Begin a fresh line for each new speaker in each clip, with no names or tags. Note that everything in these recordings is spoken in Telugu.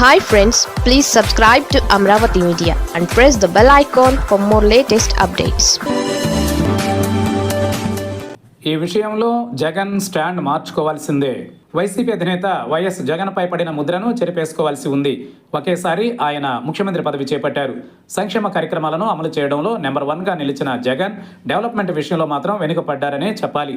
Hi friends please subscribe to Amaravati media and press the bell icon for more latest updates
ఈ విషయంలో జగన్ స్టాండ్ మార్చుకోవాల్సిందే. వైసీపీ అధినేత వైఎస్ జగన్పై పడిన ముద్రను చెరిపేసుకోవాల్సి ఉంది. ఒకేసారి ఆయన ముఖ్యమంత్రి పదవి చేపట్టారు. సంక్షేమ కార్యక్రమాలను అమలు చేయడంలో నెంబర్ వన్గా నిలిచిన జగన్ డెవలప్మెంట్ విషయంలో మాత్రం వెనుకపడ్డారనే చెప్పాలి.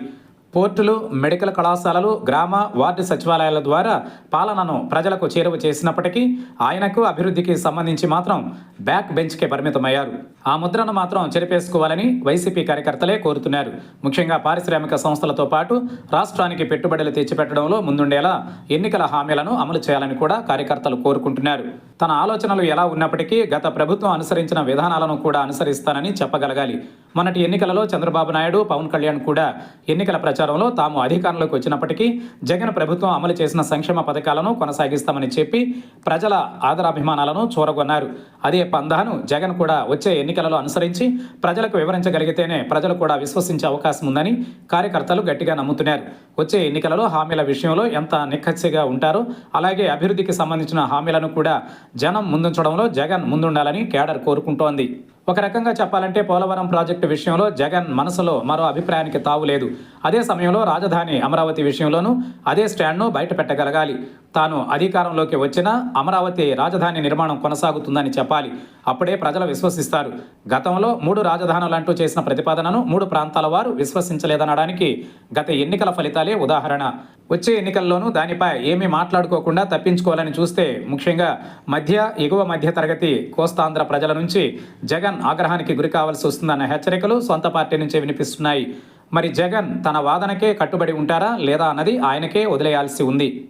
పోర్టులు మెడికల్ కళాశాలలు గ్రామ వార్డు సచివాలయాల ద్వారా పాలనను ప్రజలకు చేరువ చేసినప్పటికీ ఆయనకు అభివృద్ధికి సంబంధించి మాత్రం బ్యాక్ బెంచ్కే పరిమితమయ్యారు. ఆ ముద్రను మాత్రం చెరిపేసుకోవాలని వైసీపీ కార్యకర్తలే కోరుతున్నారు. ముఖ్యంగా పారిశ్రామిక సంస్థలతో పాటు రాష్ట్రానికి పెట్టుబడులు తెచ్చిపెట్టడంలో ముందుండేలా ఎన్నికల హామీలను అమలు చేయాలని కూడా కార్యకర్తలు కోరుకుంటున్నారు. తన ఆలోచనలు ఎలా ఉన్నప్పటికీ గత ప్రభుత్వం అనుసరించిన విధానాలను కూడా అనుసరిస్తానని చెప్పగలగాలి. మొన్నటి ఎన్నికలలో చంద్రబాబు నాయుడు పవన్ కళ్యాణ్ కూడా ఎన్నికల ప్రచారంలో తాము అధికారంలోకి వచ్చినప్పటికీ జగన్ ప్రభుత్వం అమలు చేసిన సంక్షేమ పథకాలను కొనసాగిస్తామని చెప్పి ప్రజల ఆదరాభిమానాలను చూరగొన్నారు. అదే పందాను జగన్ కూడా వచ్చే ఎన్నికలలో అనుసరించి ప్రజలకు వివరించగలిగితేనే ప్రజలు కూడా విశ్వసించే అవకాశం ఉందని కార్యకర్తలు గట్టిగా నమ్ముతున్నారు. వచ్చే ఎన్నికలలో హామీల విషయంలో ఎంత నిఖచ్చిగా ఉంటారో అలాగే అభివృద్ధికి సంబంధించిన హామీలను కూడా జనం ముందుంచడంలో జగన్ ముందుండాలని కేడర్ కోరుకుంటోంది. ఒక రకంగా చెప్పాలంటే పోలవరం ప్రాజెక్టు విషయంలో జగన్ మనసులో మరో అభిప్రాయానికి తావులేదు అదే సమయంలో రాజధాని అమరావతి విషయంలోనూ అదే స్టాండ్ను బయట పెట్టగలగాలి. తాను అధికారంలోకి వచ్చినా అమరావతి రాజధాని నిర్మాణం కొనసాగుతుందని చెప్పాలి. అప్పుడే ప్రజలు విశ్వసిస్తారు. గతంలో మూడు రాజధానులంటూ చేసిన ప్రతిపాదనను మూడు ప్రాంతాల వారు విశ్వసించలేదనడానికి గత ఎన్నికల ఫలితాలే ఉదాహరణ. వచ్చే ఎన్నికల్లోనూ దానిపై ఏమీ మాట్లాడుకోకుండా తప్పించుకోవాలని చూస్తే ముఖ్యంగా మధ్య ఎగువ మధ్య తరగతి కోస్తాంధ్ర ప్రజల నుంచి జగన్ ఆగ్రహానికి గురి కావాల్సి వస్తుందన్న హెచ్చరికలు సొంత పార్టీ నుంచే వినిపిస్తున్నాయి. మరి జగన్ తన వాదనకే కట్టుబడి ఉంటారా లేదా అన్నది ఆయనకే వదిలేయాల్సి ఉంది.